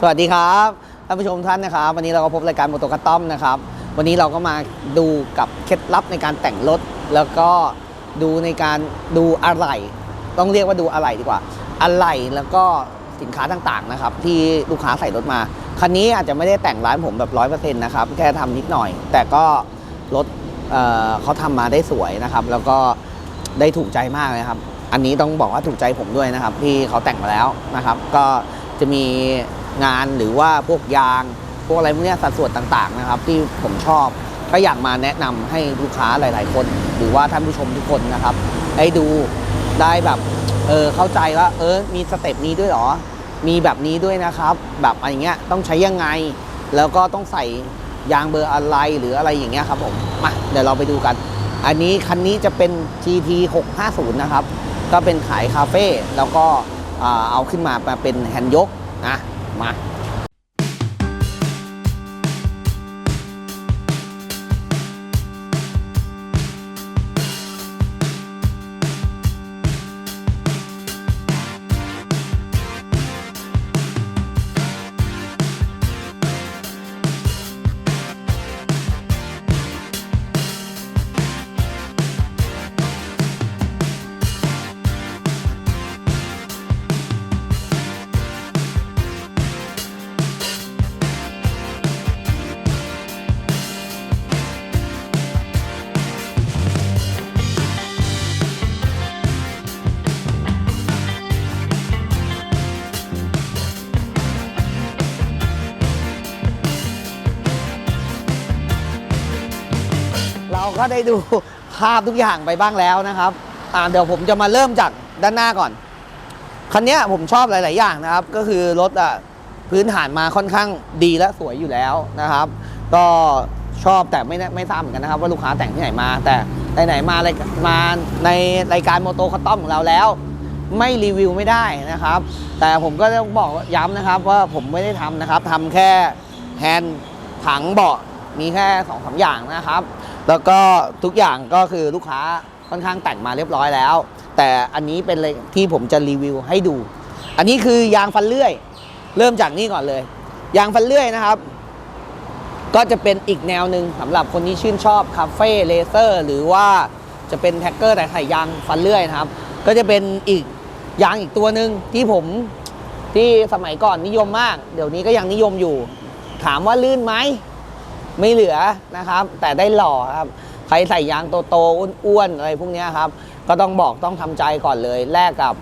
สวัสดีครับท่านผู้ชมท่านนะครับ วันนี้เราก็พบรายการมอเตอร์คัตตอมนะครับ วันนี้เราก็มาดูกับเคล็ดลับในการแต่งรถ แล้วก็ดูในการดูอะไหล่ต้องเรียกว่าดูอะไหล่ดีกว่าอะไหล่แล้วก็สินค้าต่างๆนะครับ ที่ลูกค้าใส่รถมาคันนี้อาจจะไม่ได้แต่งร้านผมแบบร้อยเปอร์เซ็นต์นะครับแค่ทำนิดหน่อย แต่ก็รถเเขาทำมาได้สวยนะครับ แล้วก็ได้ถูกใจมากเลยครับ อันนี้ต้องบอกว่าถูกใจผมด้วยนะครับ ที่เขาแต่งมาแล้วนะครับ ก็จะมี งานหรือว่าพวกยาง พวกอะไรพวกนี้สัดส่วนต่างๆนะครับ ที่ผมชอบก็อยากมาแนะนำให้ลูกค้าหลาย ๆ คน หรือว่าท่านผู้ชมทุกคนนะครับ ได้ดูได้แบบเออเข้าใจว่าเออมีสเต็ปนี้ด้วยหรอ มีแบบนี้ด้วยนะครับ แบบอะไรเงี้ยต้องใช้ยังไง แล้วก็ต้องใส่ยางเบอร์อะไรหรืออะไรอย่างเงี้ยครับผมมาเดี๋ยวเราไปดูกัน อันนี้คันนี้จะเป็น GT 650 นะครับ ก็เป็นขายคาเฟ่แล้วก็เอาขึ้นมามาเป็นแฮนด์ยกนะ มา ได้ดูภาพทุกอย่างไปบ้างแล้วนะครับอ่าเดี๋ยวผมจะมาเริ่มจากด้านหน้าก่อน คันนี้ผมชอบหลาย ๆ อย่างนะครับ ก็คือรถอะพื้นฐานมาค่อนข้างดีและสวยอยู่แล้วนะครับ ก็ชอบแต่ไม่ไม่ทราบเหมือนกันนะครับ ว่าลูกค้าแต่งที่ไหนมา แต่ไหนๆมาอะไรมาในรายการโมโตคัตตอมของเราแล้ว ไม่รีวิวไม่ได้นะครับ แต่ผมก็ต้องบอกย้ำนะครับ ว่าผมไม่ได้ทำนะครับทำแค่แฮนด์ถังเบาะมีแค่สองสามอย่างนะครับ แล้วก็ทุกอย่างก็คือลูกค้าค่อนข้างแต่งมาเรียบร้อยแล้ว แต่อันนี้เป็นที่ผมจะรีวิวให้ดู อันนี้คือยางฟันเลื่อย เริ่มจากนี่ก่อนเลย ยางฟันเลื่อยนะครับ ก็จะเป็นอีกแนวหนึ่งสำหรับคนที่ชื่นชอบคาเฟ่เลเซอร์หรือว่าจะเป็นแท็กเกอร์แต่ใส่ยางฟันเลื่อยนะครับ ก็จะเป็นอีกยางอีกตัวหนึ่งที่ผมที่สมัยก่อนนิยมมาก เดี๋ยวนี้ก็ยังนิยมอยู่ ถามว่าลื่นไหม ไม่เหลือนะครับ แต่ได้หล่อครับใครใส่ยางโตๆอ้วนๆอะไรพวกนี้ครับ ก็ต้องบอกต้องทำใจก่อนเลยแลกกับ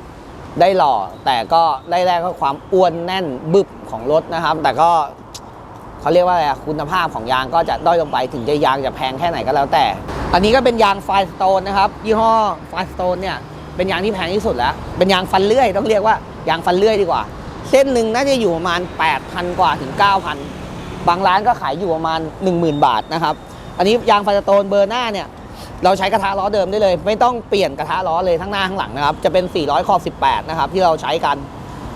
ได้หล่อ แต่ก็ได้แลกกับความอ้วนแน่นบึบของรถนะครับ แต่ก็เขาเรียกว่าอะไรคุณภาพของยางก็จะด้อยลงไปถึงจะยางจะแพงแค่ไหนก็แล้วแต่ อันนี้ก็เป็นยางไฟสโตนนะครับ ยี่ห้อไฟสโตนเนี่ยเป็นยางที่แพงที่สุดแล้ว เป็นยางฟันเลื่อย ต้องเรียกว่ายางฟันเลื่อยดีกว่า เส้นหนึ่งน่าจะอยู่ประมาณ 8,000 กว่าถึง 9,000 บางร้านก็ขายอยู่ประมาณ 10,000 บาทนะครับอันนี้ยางไฟสโตนเบอร์หน้าเนี่ยเราใช้กระทะล้อเดิมได้เลย ไม่ต้องเปลี่ยนกระทะล้อเลยทั้งหน้าทั้งหลังนะครับจะเป็น 400คอบ18 นะครับที่เราใช้กัน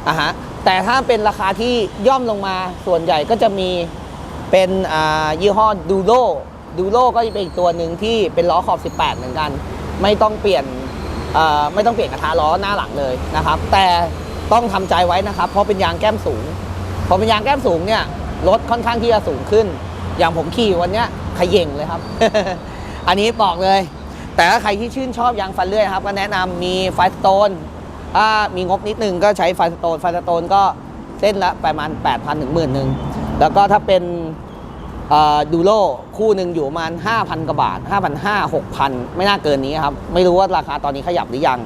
อะฮะแต่ถ้าเป็นราคาที่ย่อมลงมาส่วนใหญ่ก็จะมีเป็นอ่ายี่ห้อดูโ o ดูโ o ก็จะเป็นอีกตัวหนึ่งที่เป็นล้อขอบ 18 เหมือนกัน ไม่ต้องเปลี่ยนไม่ต้องเปลี่ยนกระทะล้อหน้าหลังเลยนะครับ แต่ต้องทำใจไว้นะครับ เพราะเป็นยางแก้มสูงพอเป็นยางแก้มสูงเนี่ย รถค่อนข้างที่จะสูงขึ้น อย่างผมขี่วันนี้ขย่งเลยครับ อันนี้บอกเลย แต่ถ้าใครที่ชื่นชอบยางฟันเลื่อยครับ ก็แนะนำมีไฟสโตนถ้ามีงบนิดนึงก็ใช้ไฟสโตนไฟสโตนก็เส้นละประมาณ 8,000ถึงหมื่นหนึ่งแล้วก็ถ้าเป็นดูโลคู่หนึ่งอยู่ประมาณ 5,000 กว่าบาท 5,500 6,000 ไม่น่าเกินนี้ครับ ไม่รู้ว่าราคาตอนนี้ขยับหรือยัง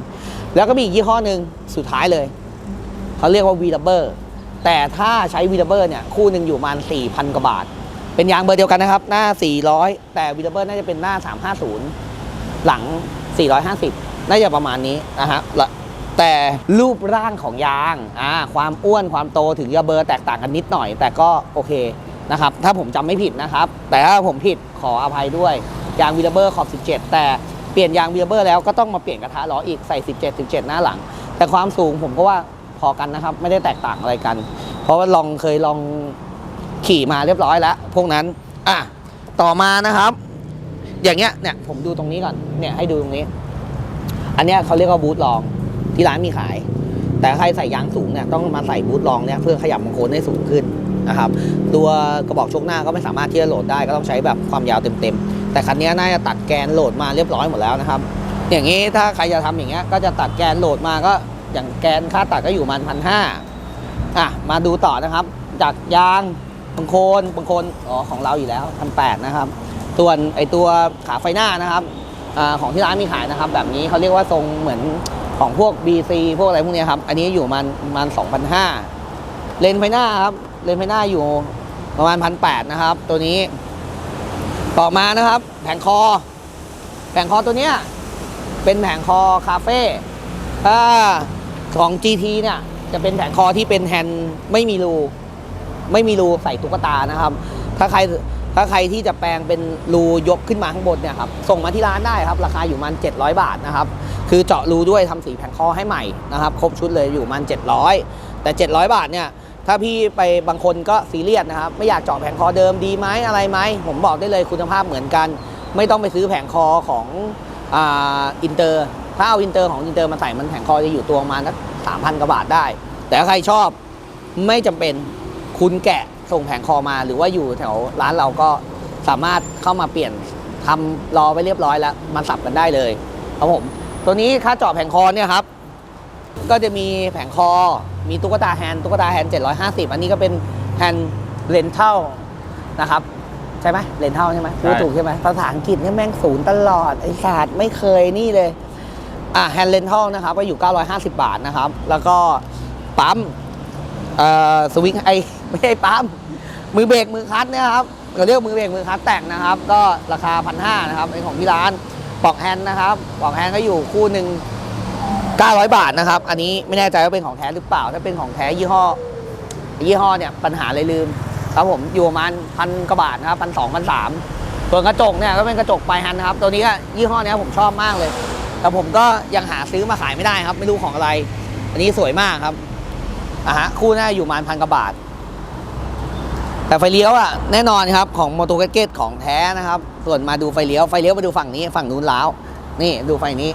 แล้วก็มีอีกยี่ห้อหนึ่งสุดท้ายเลย เขาเรียกว่าวีดับเบอร์ แต่ถ้าใช้วีดเบอร์เนี่ยคู่หนึ่งอยู่ประมาณ4,000 กว่าบาท เป็นยางเบอร์เดียวกันนะครับ หน้า 400 แต่วีดเบอร์น่าจะเป็นหน้า 350 หลัง 450 น่าจะประมาณนี้นะฮะและแต่รูปร่างของยางอ่าความอ้วนความโตถึงจะเบอร์แตกต่างกันนิดหน่อย แต่ก็โอเคนะครับถ้าผมจำไม่ผิดนะครับ แต่ถ้าผมผิดขออภัยด้วย ยางวีดเบอร์ขอบ 17 แต่เปลี่ยนยางวีดเบอร์แล้วก็ต้องมาเปลี่ยนกระทะล้ออีกใส่ 17 17 หน้าหลัง แต่ความสูงผมก็ว่า พอกันนะครับ ไม่ได้แตกต่างอะไรกัน เพราะว่าลองเคยลองขี่มาเรียบร้อยแล้ว พวกนั้น อะ ต่อมานะครับ อย่างเงี้ยเนี่ยผมดูตรงนี้ก่อนเนี่ยให้ดูตรงนี้ อันเนี้ยเขาเรียกว่าบูทลองที่ร้านมีขาย แต่ใครใส่ยางสูงเนี่ยต้องมาใส่บูทรองเนี่ยเพื่อขยับมังโคนให้สูงขึ้นนะครับ ตัวกระบอกชกหน้าก็ไม่สามารถที่จะโหลดได้ก็ต้องใช้แบบความยาวเต็มๆ แต่คันนี้น่าจะตัดแกนโหลดมาเรียบร้อยหมดแล้วนะครับ อย่างนี้ถ้าใครจะทำอย่างเงี้ยก็จะตัดแกนโหลดมาก็ อย่างแกนค่าตัดก็อยู่มันพันห้าอะมาดูต่อนะครับ จากยางบังโคนบังโคนอ๋อของเราอยู่แล้วพันแปดนะครับ ส่วนไอตัวขาไฟหน้านะครับอของที่ร้านมีขายนะครับ แบบนี้เขาเรียกว่าทรงเหมือนของพวก BC พวกอะไรพวกเนี้ยครับ อันนี้อยู่มันมันสองพันห้าเลนไฟหน้าครับเลนไฟหน้าอยู่ประมาณพันแปดนะครับ ตัวนี้ ต่อมานะครับ แผงคอ แผงคอตัวเนี้ยเป็นแผงคอคาเฟ่ถ้า ของ GT เนี่ยจะเป็นแผงคอที่เป็นแฮนด์ไม่มีรูไม่มีรูใส่ตุ๊กตานะครับ ถ้าใครถ้าใครที่จะแปลงเป็นรูยกขึ้นมาข้างบนเนี่ยครับส่งมาที่ร้านได้ครับ ราคาอยู่มัน 700 บาทนะครับ คือเจาะรูด้วยทำสีแผงคอให้ใหม่นะครับ ครบชุดเลยอยู่มัน 700 แต่ 700 บาทเนี่ยถ้าพี่ไปบางคนก็ซีเรียสนะครับ ไม่อยากเจาะแผงคอเดิมดีไหมอะไรไหมผมบอกได้เลยคุณภาพเหมือนกัน ไม่ต้องไปซื้อแผงคอของออินเตอร์ ถ้าเอาอินเตอร์ของอินเตอร์มาใส่มันแผงคอจะอยู่ตัวประมาณสักสามพันกว่าบาทได้ แต่ถ้าใครชอบไม่จำเป็นคุณแกะส่งแผงคอมา หรือว่าอยู่แถวร้านเราก็สามารถเข้ามาเปลี่ยนทำรอไว้เรียบร้อยแล้วมาสับกันได้เลยครับผม ตัวนี้ค่าจาะแผงคอเนี่ยครับ ก็จะมีแผงคอ มีตุ๊กตาแฮนด์ตุ๊กตาแฮนด์750 อันนี้ก็เป็นแฮนด์เลนเท่านะครับใช่ไหมเลนเท่าใช่ไหมพูดถูกใช่ไหมภาษาอังกฤษเนี่ยแม่งศูนย์ตลอดไอ้ศาสตร์ไม่เคยนี่เลย อะแฮนด์เลนท่านะครับก็อยู่ 950 บาทนะครับ แล้วก็ปั๊มเอ่อสวิงไอไม่ใช่ปั๊มมือเบรกมือคัตเนี่ยครับเราเรียกมือเบรกมือคัตแต่งนะครับ ก็ราคาพันห้านะครับเป็นของที่ร้านปลอกแฮนด์นะครับปลอกแฮนด์ก็อยู่คู่หนึ่ง900 บาทนะครับ อันนี้ไม่แน่ใจว่าเป็นของแท้หรือเปล่า ถ้าเป็นของแท้ยี่ห้อ ยี่ห้อเนี่ยปัญหาเลยลืม ครับผมอยู่ประมาณพันกว่าบาทนะครับพันสองพันสามส่วนกระจกเนี่ยก็เป็นกระจกปลายฮันนะครับ ตัวนี้ก็ยี่ห้อเนี้ยผมชอบมากเลย แต่ผมก็ยังหาซื้อมาขายไม่ได้ครับ ไม่รู้ของอะไร อันนี้สวยมากครับอะฮะคู่หน้าอยู่มาณพันกว่าบาท แต่ไฟเลี้ยวอะแน่นอนครับของมอเตอร์เกตของแท้นะครับ ส่วนมาดูไฟเลี้ยวไฟเลี้ยวมาดูฝั่งนี้ฝั่งนู้นแล้วนี่ดูไฟนี้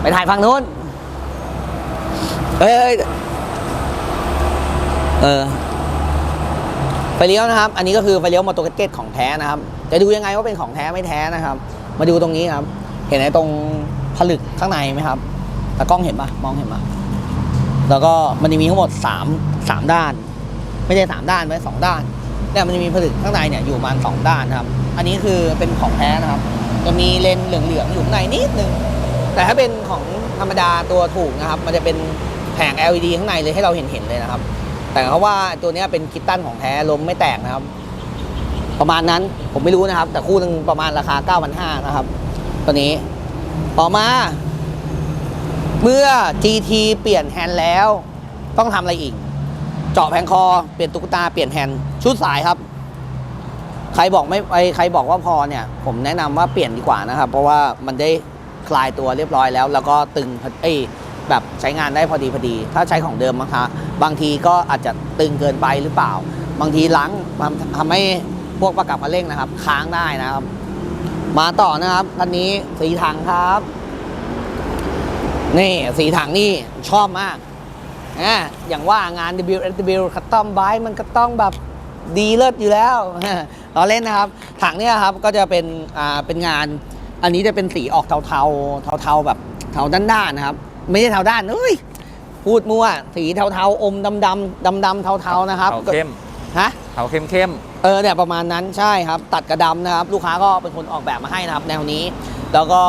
ไปถ่ายฝั่งนู้นเอ้ยเอ้ยเออไฟเลี้ยวนะครับ อันนี้ก็คือไฟเลี้ยวมอเตอร์เกตของแท้นะครับ จะดูยังไงว่าเป็นของแท้ไม่แท้นะครับ มาดูตรงนี้ครับ เห็นไอ้ตรงผลึกข้างในไหมครับตากล้องเห็นปะมองเห็นปะแล้วก็มันจะมีทั้งหมดสามสามด้าน ไม่ใช่สามด้านไว้สองด้านเนี่ยมันจะมีผลึกข้างในเนี่ยอยู่ประมาณสองด้านครับ อันนี้คือเป็นของแท้นะครับ จะมีเลนส์เหลืองๆอยู่ข้างในนิดนึง แต่ถ้าเป็นของธรรมดาตัวถูกนะครับ มันจะเป็นแผง LED ข้างในเลยให้เราเห็นเห็นๆเลยนะครับ แต่เขาว่าตัวนี้เป็นคิตตันของแท้ลมไม่แตกนะครับ ประมาณนั้นผมไม่รู้นะครับ แต่คู่หนึ่งประมาณราคา 9,500นะครับ ตัวนี้ ต่อมา เมื่อ GT เปลี่ยนแฮนด์แล้ว ต้องทำอะไรอีก เจาะแผงคอ เปลี่ยนตุ๊กตา เปลี่ยนแฮนด์ชุดสายครับ ใครบอกไม่ไอใครบอกว่าพอเนี่ย ผมแนะนำว่าเปลี่ยนดีกว่านะครับ เพราะว่ามันได้คลายตัวเรียบร้อยแล้ว แล้วก็ตึงเอ้ยแบบใช้งานได้พอดีพอดี ถ้าใช้ของเดิมนะคะบางทีก็อาจจะตึงเกินไปหรือเปล่า บางทีล้างทำให้พวกประกับมาเร่งนะครับ ค้างได้นะครับ มาต่อนะครับคันนี้สีถังครับ นี่สีถังนี่ชอบมากอะอย่างว่างาน WSW Custom Bike มันก็ต้องแบบดีเลิศอยู่แล้วเราเล่นนะครับ ถังเนี่ยครับก็จะเป็นอ่าเป็นงาน อันนี้จะเป็นสีออกเทาเทาเทาเทาๆแบบเทาด้านๆนะครับ ไม่ใช่เทาด้านเอ้ยพูดมั่วสีเทาเทาๆอมดำดำดำดำๆเทาเทาๆนะครับเทาเข้มฮะเทาเข้มเข้ม เออเนี่ยประมาณนั้นใช่ครับ ตัดกระดำนะครับ ลูกค้าก็เป็นคนออกแบบมาให้นะครับ แนวนี้ แล้วก็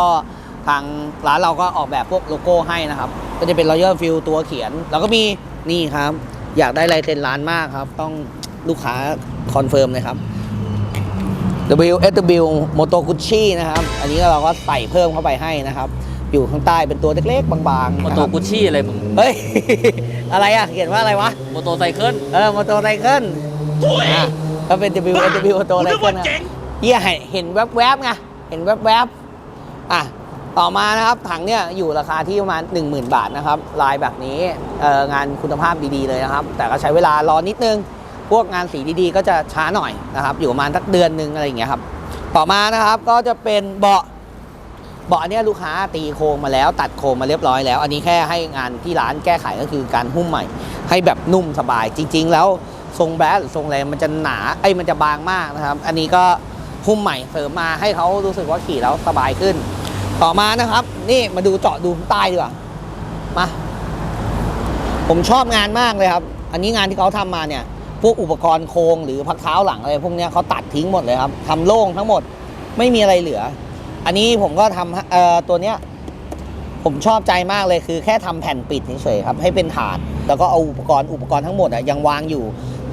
ทางร้านเราก็ออกแบบพวกโลโก้ให้นะครับ ก็จะเป็น Royal f i e l ตัวเขียน แล้วก็มีนี่ครับ อยากได้ลายเซ็นร้านมากครับ ต้องลูกค้าคอนเฟิร์มเลยครับ W S W Moto Gucci นะครับ อันนี้เราก็ใส่เพิ่มเข้าไปให้นะครับ อยู่ข้างใต้เป็นตัวเล็กๆ บางๆๆโมนะโตครับกุชชี่อะไรมึงเฮ้ย อะไรอะ เขียนว่าอะไรวะ โมโตไซเคิล เออมอเตอร์ไซเคิลอะ ก็เป็น W S W มอเตอร์ไซเคิลนะเฮียเห็นแวบๆไงเห็นแวบๆอะต่อมานะครับถังเนี่ยอยู่ราคาที่ประมาณ 10,000 บาทนะครับลายแบบนี้เอ่องานคุณภาพดีๆเลยนะครับ แต่ก็ใช้เวลารอนิดนึง พวกงานสีดีๆ ก็จะช้าหน่อยนะครับ อยู่ประมาณสักเดือนหนึงอะไรอย่างเงี้ยครับต่อมานะครับก็จะเป็นเบาะเบาะเนี้ยลูกค้าตีโครงมาแล้วตัดโครงมาเรียบร้อยแล้ว อันนี้แค่ให้งานที่ร้านแก้ไขก็คือการหุ้มใหม่ ให้แบบนุ่มสบายจริง ๆ แล้ว ทรงแบดหรือทรงอะไรมันจะหนาไอ้มันจะบางมากนะครับ อันนี้ก็หุ้มใหม่เสริมมาให้เขารู้สึกว่าขี่แล้วสบายขึ้น ต่อมานะครับ นี่มาดูเจาะดูข้างใต้ดีกว่ามาผมชอบงานมากเลยครับ อันนี้งานที่เขาทำมาเนี่ย พวกอุปกรณ์โครงหรือพักเท้าหลังอะไรพวกนี้เขาตัดทิ้งหมดเลยครับทำโล่งทั้งหมดไม่มีอะไรเหลือ อันนี้ผมก็ทำเอ่อตัวเนี้ยผมชอบใจมากเลยคือแค่ทำแผ่นปิดเฉยๆครับให้เป็นถาด แล้วก็เอาอุปกรณ์อุปกรณ์ทั้งหมดอะยังวางอยู่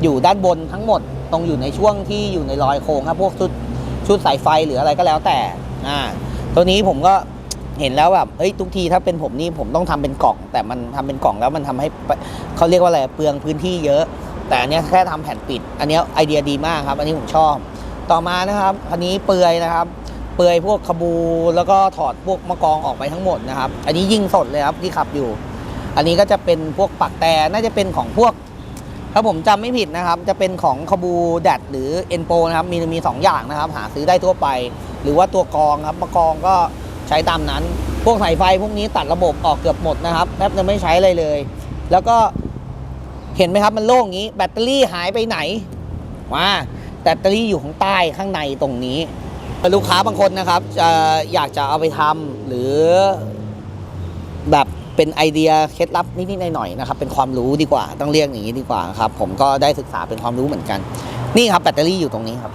อยู่ด้านบนทั้งหมด ตรงอยู่ในช่วงที่อยู่ในรอยโครงครับพวกชุดชุดสายไฟหรืออะไรก็แล้วแต่อ่าตัวนี้ผมก็เห็นแล้วแบบเฮ้ยทุกทีถ้าเป็นผมนี่ผมต้องทำเป็นกล่อง แต่มันทำเป็นกล่องแล้วมันทำให้เขาเรียกว่าอะไรเปลืองพื้นที่เยอะ แต่อันเนี้ยแค่ทำแผ่นปิด อันนี้ไอเดียดีมากครับ อันนี้ผมชอบ ต่อมานะครับอันนี้เปลือยนะครับ เปลือยพวกขบูแล้วก็ถอดพวกมะกองออกไปทั้งหมดนะครับ อันนี้ยิงสดเลยครับที่ขับอยู่ อันนี้ก็จะเป็นพวกปักแต่น่าจะเป็นของพวก ถ้าผมจำไม่ผิดนะครับ จะเป็นของขบูแดดหรือเอ็นโปนะครับ มีมีสองอย่างนะครับ หาซื้อได้ทั่วไป หรือว่าตัวกองครับมะกองก็ใช้ตามนั้น พวกสายไฟพวกนี้ตัดระบบออกเกือบหมดนะครับแทบจะไม่ใช้อะไรเลย แล้วก็เห็นไหมครับมันโล่งอย่างนี้ แบตเตอรี่หายไปไหนมาแบตเตอรี่อยู่ข้างใต้ข้างในตรงนี้ลูกค้าบางคนนะครับจะอยากจะเอาไปทำหรือแบบ เป็นไอเดียเคล็ดลับนิดๆหน่อยๆนะครับเป็นความรู้ดีกว่าต้องเรียกอย่างนี้ดีกว่าครับผมก็ได้ศึกษาเป็นความรู้เหมือนกัน นี่ครับแบตเตอรี่อยู่ตรงนี้ครับ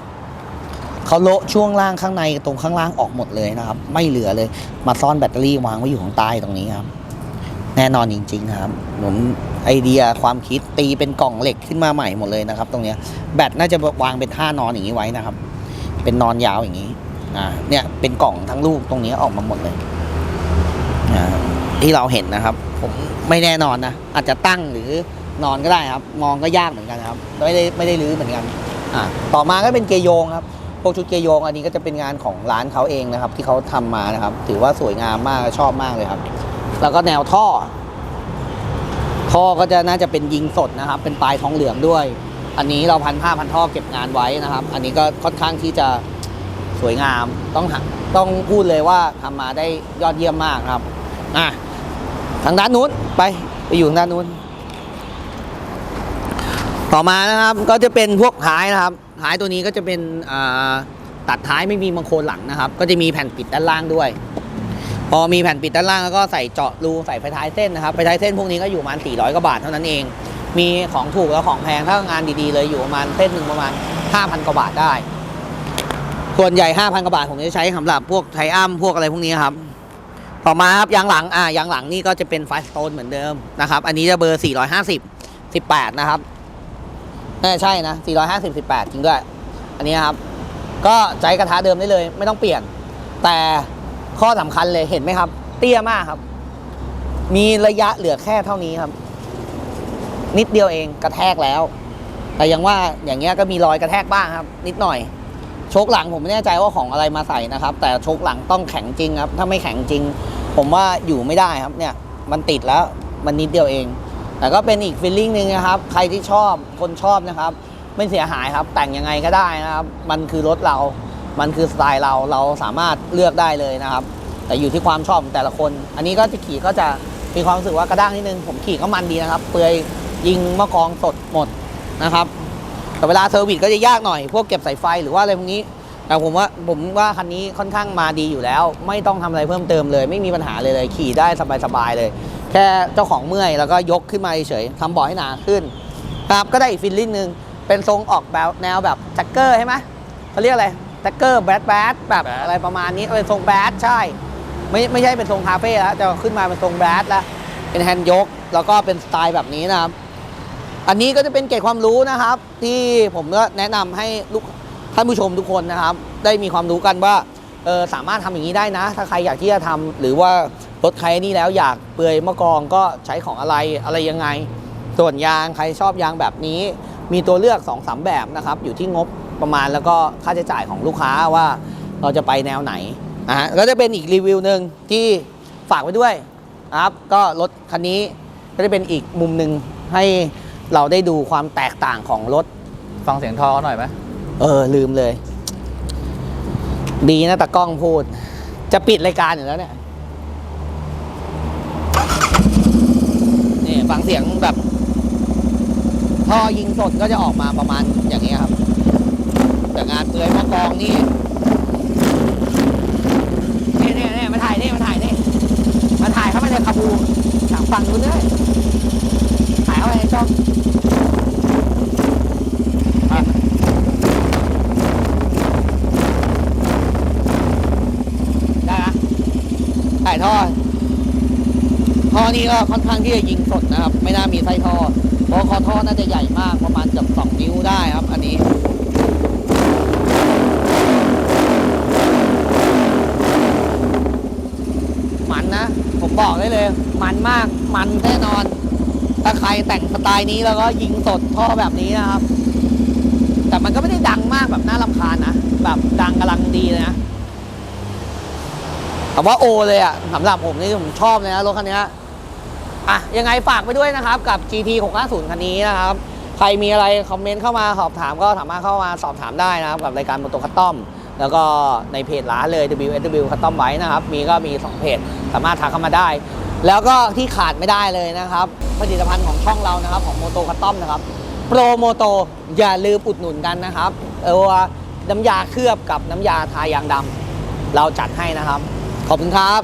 เขาโละช่วงล่างข้างในตรงข้างล่างออกหมดเลยนะครับ ไม่เหลือเลย มาซ่อนแบตเตอรี่วางไว้อยู่ข้างใต้ตรงนี้ครับ แน่นอนจริง ๆ ครับผมไอเดียความคิดตีเป็นกล่องเหล็กขึ้นมาใหม่หมดเลยนะครับ ตรงนี้แบตน่าจะวางเป็นท่านอนอย่างนี้ไว้นะครับ เป็นนอนยาวอย่างนี้อ่าเนี่ยเป็นกล่องทั้งลูกตรงนี้ออกมาหมดเลย ที่เราเห็นนะครับ ผมไม่แน่นอนนะ อาจจะตั้งหรือนอนก็ได้ครับ มองก็ยากเหมือนกันครับ ไม่ได้ไม่ได้รื้อเหมือนกันอ่าต่อมาก็เป็นเกยโยงครับพวกชุดเกยโยง อันนี้ก็จะเป็นงานของร้านเขาเองนะครับ ที่เขาทำมานะครับ ถือว่าสวยงามมากชอบมากเลยครับ แล้วก็แนวท่อ ท่อก็จะน่าจะเป็นยิงสดนะครับ เป็นปลายทองเหลืองด้วย อันนี้เราพันผ้าพันท่อเก็บงานไว้นะครับ อันนี้ก็ค่อนข้างที่จะสวยงามต้องต้องพูดเลยว่าทำมาได้ยอดเยี่ยมมากครับอะ ทางด้านนู้นไปไปอยู่ทางด้านนู้น ต่อมานะครับก็จะเป็นพวกท้ายนะครับท้ายตัวนี้ก็จะเป็นตัดท้ายไม่มีมังโคนหลังนะครับ ก็จะมีแผ่นปิดด้านล่างด้วย พอมีแผ่นปิดด้านล่างแล้วก็ใส่เจาะรูใส่ไฟท้ายเส้นนะครับไฟท้ายเส้นพวกนี้ก็อยู่ประมาณ 400กว่าบาทเท่านั้นเอง มีของถูกแล้วของแพงถ้างานดีๆเลยอยู่ประมาณเส้นหนึ่งประมาณ 5,000กว่าบาทได้ส่วนใหญ่ 5,000กว่าบาทผมจะใช้สำหรับพวกไทอัมพวกอะไรพวกนี้ครับ ต่อมาครับยางหลังอ่ายางหลังนี่ก็จะเป็นไฟสโตนเหมือนเดิมนะครับ อันนี้จะเบอร์ 450 18 นะครับน่ใช่นะ 450 18 จริงด้วย อันนี้ครับ ก็ใจกระทะเดิมได้เลย ไม่ต้องเปลี่ยน แต่ข้อสำคัญเลยเห็นไหมครับ เตี้ยมากครับ มีระยะเหลือแค่เท่านี้ครับ นิดเดียวเองกระแทกแล้ว แต่ยังว่าอย่างเงี้ยก็มีรอยกระแทกบ้างครับ นิดหน่อย โชคหลังผมไม่แน่ใจว่าของอะไรมาใส่นะครับ แต่โชคหลังต้องแข็งจริงครับ ถ้าไม่แข็งจริง ผมว่าอยู่ไม่ได้ครับเนี่ยมันติดแล้วมันนิดเดียวเอง แต่ก็เป็นอีกฟีลลิ่งหนึ่งนะครับ ใครที่ชอบคนชอบนะครับ ไม่เสียหายครับ แต่งยังไงก็ได้นะครับ มันคือรถเรา มันคือสไตล์เราเราสามารถเลือกได้เลยนะครับ แต่อยู่ที่ความชอบของแต่ละคน อันนี้ก็จะขี่ก็จะมีความรู้สึกว่ากระด้างนิดนึงผมขี่ก็มันดีนะครับ เปลือยยิงมะกองสดหมดนะครับ แต่เวลาเซอร์วิสก็จะยากหน่อย พวกเก็บสายไฟหรือว่าอะไรพวกนี้ แต่ผมว่าผมว่าคันนี้ค่อนข้างมาดีอยู่แล้ว ไม่ต้องทำอะไรเพิ่มเติมเลย ไม่มีปัญหาเลยเลย ขี่ได้สบายๆเลย แค่เจ้าของเมื่อยแล้วก็ยกขึ้นมาเฉยๆทำเบาะให้หนาขึ้นครับก็ได้อีกฟีลลิ่งหนึ่งเป็นทรงออกแบบแนวแบบแจ็คเกอร์ใช่ไหมเขาเรียกอะไรแจ็คเกอร์แบดแบดแบบแบดอะไรประมาณนี้เป็นทรงแบดใช่ ไม่ไม่ใช่เป็นทรงคาเฟ่แล้วจะขึ้นมาเป็นทรงแบดแล้วเป็นแฮนด์ยก แล้วก็เป็นสไตล์แบบนี้นะครับ อันนี้ก็จะเป็นเกร็ดความรู้นะครับ ที่ผมก็แนะนำให้ลูกท่านผู้ชมทุกคนนะครับ ได้มีความรู้กันว่าสามารถทำอย่างนี้ได้นะ ถ้าใครอยากที่จะทำหรือว่ารถใครนี่แล้วอยากเปลือยมะกองก็ใช้ของอะไรอะไรยังไง ส่วนยางใครชอบยางแบบนี้ มีตัวเลือก2อสแบบนะครับ อยู่ที่งบประมาณแล้วก็ค่าใช้จ่ายของลูกค้าว่าเราจะไปแนวไหนอะฮะก็จะเป็นอีกรีวิวหนึ่งที่ฝากไว้ด้วยนะครับ ก็รถคันนี้ก็จะเป็นอีกมุมหนึ่งให้ เราได้ดูความแตกต่างของรถ ฟังเสียงทอเขาหน่อยไหมเออ ลืมเลย ดีนะตากล้องพูด จะปิดรายการอยู่แล้วเนี่ยนี่ฟังเสียงแบบท่อยิงสดก็จะออกมาประมาณอย่างนี้ยครับ แต่งานเปลือยมะกองนี่นี่นี่นี่มาถ่ายนี่มาถ่ายนี่มาถ่ายเข้ามาในคาบูทางฝั่งนู้นด้วย ถ่ายเข้าไปในช่องได้นะถ่ายท่อท่อนี้ก็ค่อนข้างที่จะยิงสดนะครับ ไม่น่ามีไส้ท่อเพราะคอท่อน่าจะใหญ่มากประมาณเกือบสองนิ้วได้ครับ อันนี้มันนะ ผมบอกได้เลย มันมากมันแน่นอน ถ้าใครแต่งสไตล์นี้แล้วก็ยิงสดท่อแบบนี้นะครับ แต่มันก็ไม่ได้ดังมากแบบน่ารำคาญนะ แบบดังกำลังดีเลยนะแต่ว่าโอเลยอะสำหรับผมนี่ผมชอบเลยนะรถคันนี้อะยังไงฝากไปด้วยนะครับ กับ GT 650คันนี้นะครับ ใครมีอะไรคอมเมนต์เข้ามาสอบถามก็สามารถเข้ามาสอบถามได้นะครับ กับรายการมอเตอร์คัตตอมแล้วก็ในเพจร้านเลย WSW Custom ไว้นะครับ มีก็มี 2 เพจ สามารถทักเข้ามาได้ แล้วก็ที่ขาดไม่ได้เลยนะครับ ผลิตภัณฑ์ของช่องเรานะครับ ของโมโตคัตตอมนะครับ โปรโมโตอย่าลืมอุดหนุนกันนะครับเออว่าน้ำยาเคลือบกับน้ำยาทายางดำเราจัดให้นะครับ ขอบคุณครับ